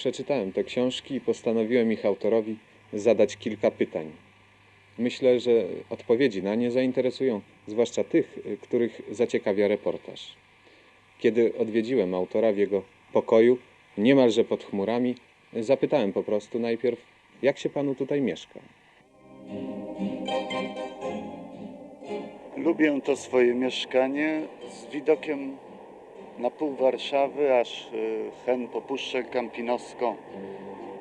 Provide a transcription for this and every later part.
Przeczytałem te książki i postanowiłem ich autorowi zadać kilka pytań. Myślę, że odpowiedzi na nie zainteresują zwłaszcza tych, których zaciekawia reportaż. Kiedy odwiedziłem autora w jego pokoju, niemalże pod chmurami, zapytałem po prostu najpierw, jak się panu tutaj mieszka. Lubię to swoje mieszkanie z widokiem na pół Warszawy, aż y, hen po Puszczę Kampinowską.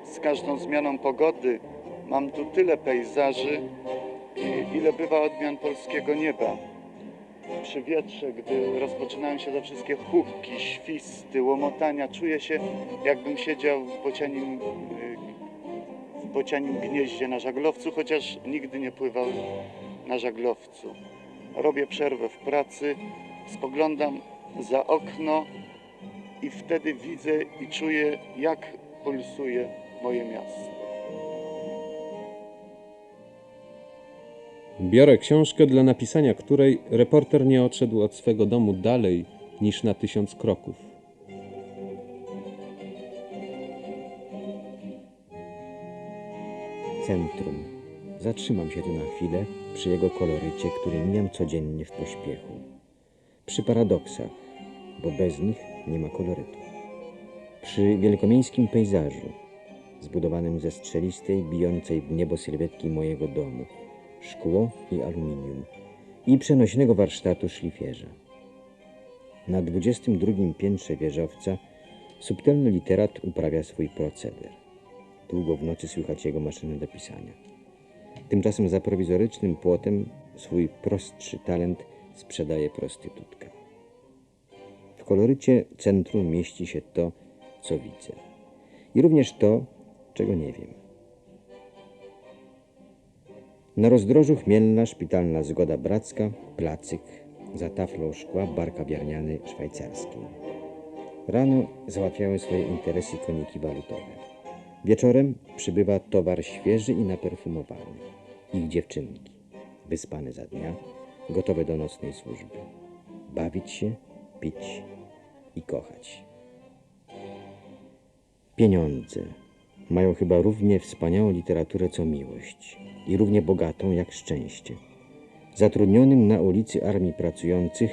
Z każdą zmianą pogody mam tu tyle pejzaży, ile bywa odmian polskiego nieba. Przy wietrze, gdy rozpoczynają się te wszystkie hukki, świsty, łomotania, czuję się jakbym siedział w bocianim, y, w bocianim gnieździe na żaglowcu, chociaż nigdy nie pływał na żaglowcu robię przerwę w pracy, spoglądam za okno i wtedy widzę i czuję, jak pulsuje moje miasto. Biorę książkę, dla napisania której reporter nie odszedł od swego domu dalej niż na tysiąc kroków. Centrum. Zatrzymam się tu na chwilę przy jego kolorycie, który mijam codziennie w pośpiechu. Przy paradoksach, bo bez nich nie ma kolorytu. Przy wielkomiejskim pejzażu, zbudowanym ze strzelistej, bijącej w niebo sylwetki mojego domu, szkło i aluminium i przenośnego warsztatu szlifierza. Na 22 piętrze wieżowca subtelny literat uprawia swój proceder. Długo w nocy słychać jego maszynę do pisania. Tymczasem za prowizorycznym płotem swój prostszy talent sprzedaje prostytutka. W kolorycie centrum mieści się to, co widzę. I również to, czego nie wiem. Na rozdrożu chmielna, szpitalna zgoda bracka, placyk, za taflą szkła bar kawiarniany szwajcarskiej. Rano załatwiają swoje interesy koniki walutowe. Wieczorem przybywa towar świeży i naperfumowany. Ich dziewczynki, wyspane za dnia, gotowe do nocnej służby. Bawić się, pić i kochać. Pieniądze mają chyba równie wspaniałą literaturę co miłość i równie bogatą jak szczęście. Zatrudnionym na ulicy Armii Pracujących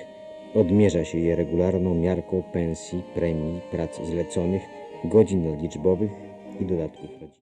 odmierza się je regularną miarką pensji, premii, prac zleconych, godzin nadliczbowych i dodatków rodzinnych.